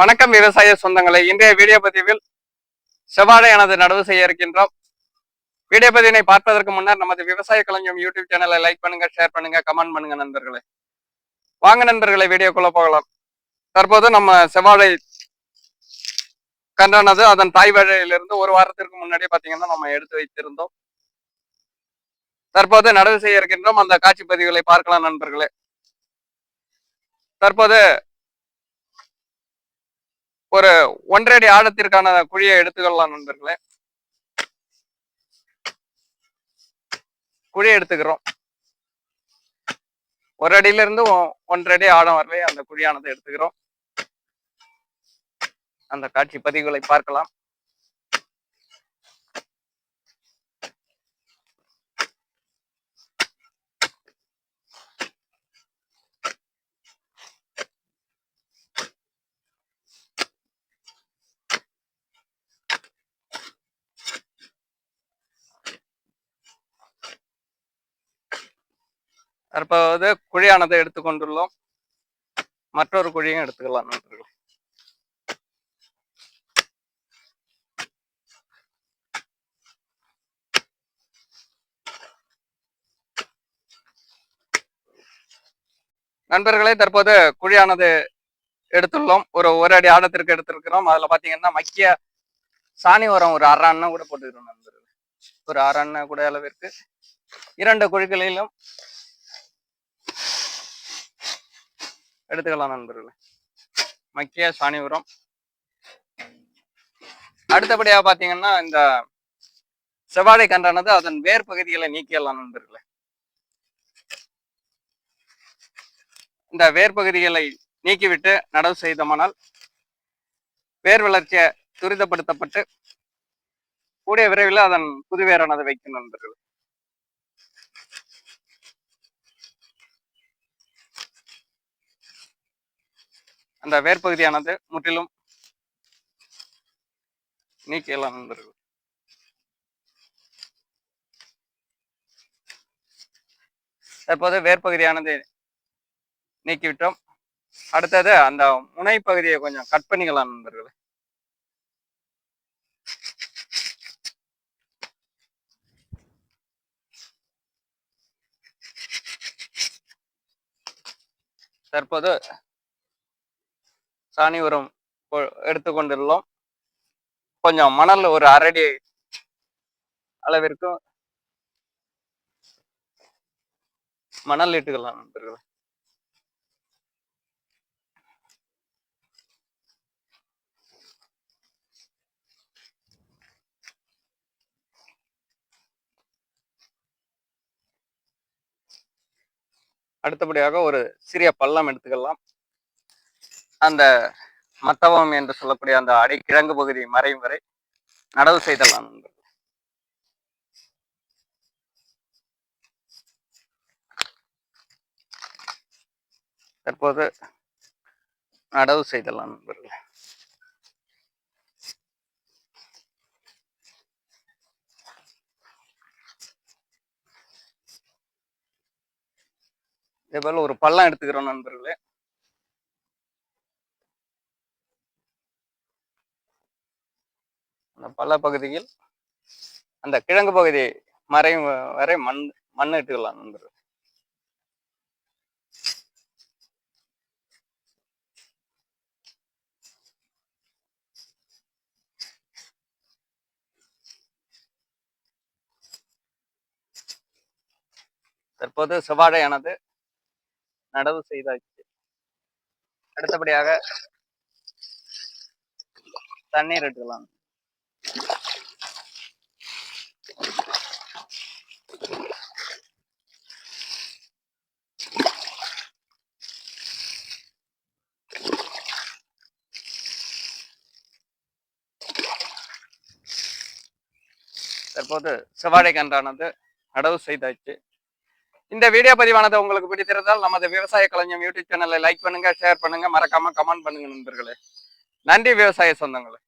வணக்கம் விவசாய சொந்தங்களை. இன்றைய வீடியோ பதிவில் செவ்வாழை எனது நடவு செய்ய இருக்கின்றோம். வீடியோ பதிவினை பார்ப்பதற்கு முன்னர் நமது விவசாய கலைஞம் யூடியூப் சேனலை லைக் பண்ணுங்க ஷேர் பண்ணுங்க கமெண்ட் பண்ணுங்க நண்பர்களே. வாங்க நண்பர்களை வீடியோக்குள்ள போகலாம். தற்போது நம்ம செவ்வாழை கன்றானது அதன் தாய் வாழையிலிருந்து ஒரு வாரத்திற்கு முன்னாடியே பாத்தீங்கன்னா நம்ம எடுத்து வைத்திருந்தோம். தற்போது நடவு செய்ய இருக்கின்றோம். அந்த காட்சி பதிவுகளை பார்க்கலாம் நண்பர்களே. தற்போது ஒரு ஒன்றரை ஆழத்திற்கான குழியை எடுத்துக்கொள்ளலாம் நண்பர்களே. குழியை எடுத்துக்கிறோம். ஒரு அடியில இருந்து ஒ- ஒன்றரை அடி ஆழம் வரலையே அந்த குழியானதை எடுத்துக்கிறோம். அந்த காட்சி பதிவுகளை பார்க்கலாம். தற்போது குழியானதை எடுத்துக்கொண்டுள்ளோம். மற்றொரு குழியும் எடுத்துக்கலாம் நண்பர்கள். நண்பர்களே தற்போது குழியானது எடுத்துள்ளோம். ஒரு ஒரு அடி ஆழத்திற்கு எடுத்திருக்கிறோம். அதுல பாத்தீங்கன்னா மக்கிய சாணி உரம் ஒரு அரை அண்ணன் கூட போட்டுக்கிறோம் நண்பர்கள். ஒரு அரை அண்ணன் கூட அளவிற்கு. இரண்டு குழிகளிலும் எடுத்துக்கலாம் நண்பர்களே. மக்கிய சாணி உரம் அடுத்தபடியா பாத்தீங்கன்னா இந்த செவ்வாழை கன்றானது அதன் வேர் பகுதிகளை நீக்கிடலாம் நண்பர்களே. இந்த வேர் பகுதிகளை நீக்கிவிட்டு நடவு செய்தோமானால் வேர் வளர்ச்சியை துரிதப்படுத்தப்பட்டு கூடிய விரைவில் அதன் புதுவேரானது வைக்கும் நண்பர்கள். அந்த வேர் பகுதியானது முற்றிலும் நீக்கிடலாம் நண்பர்கள். தற்போது வேர் பகுதியானது நீக்கிவிட்டோம். அடுத்தது அந்த முனை பகுதியை கொஞ்சம் கட் பண்ணிக்கலாம் நண்பர்களே. தற்போது சாணி உரம் கொ- எடுத்துக்கொண்டுள்ளோம். கொஞ்சம் மணல் ஒரு அரடி அளவிற்கும் மணல் இட்டுக்கலாம் நண்பர்களே. அடுத்தபடியாக ஒரு சிறிய பள்ளம் எடுத்துக்கலாம். அந்த மத்தவம் என்று சொல்லக்கூடிய அந்த அடி கிழங்கு பகுதி மறையும் வரை நடவு செய்தலாம் நண்பர்கள் தற்போது நடவு செய்தலாம் நண்பர்களே. இதே போல ஒரு பள்ளம் எடுத்துக்கிறோம் நண்பர்களே. அந்த பகுதியில் அந்த கிழங்கு பகுதி மறையும் வரை மண் மண் இட்டுக்கலாம் தற்போது செவ்வாழையானது நடவு செய்தாச்சு. அடுத்தபடியாக தண்ணீர் எடுக்கலாம் தற்போது செவ்வாழை கன்றானது நடவு செய்தாச்சு. இந்த வீடியோ பதிவானது உங்களுக்கு பிடித்திருந்தால் நமது விவசாய கலைஞர் யூடியூப் சேனலை லைக் பண்ணுங்க ஷேர் பண்ணுங்க மறக்காம கமெண்ட் பண்ணுங்க நண்பர்களே. நன்றி விவசாய சொந்தங்களே.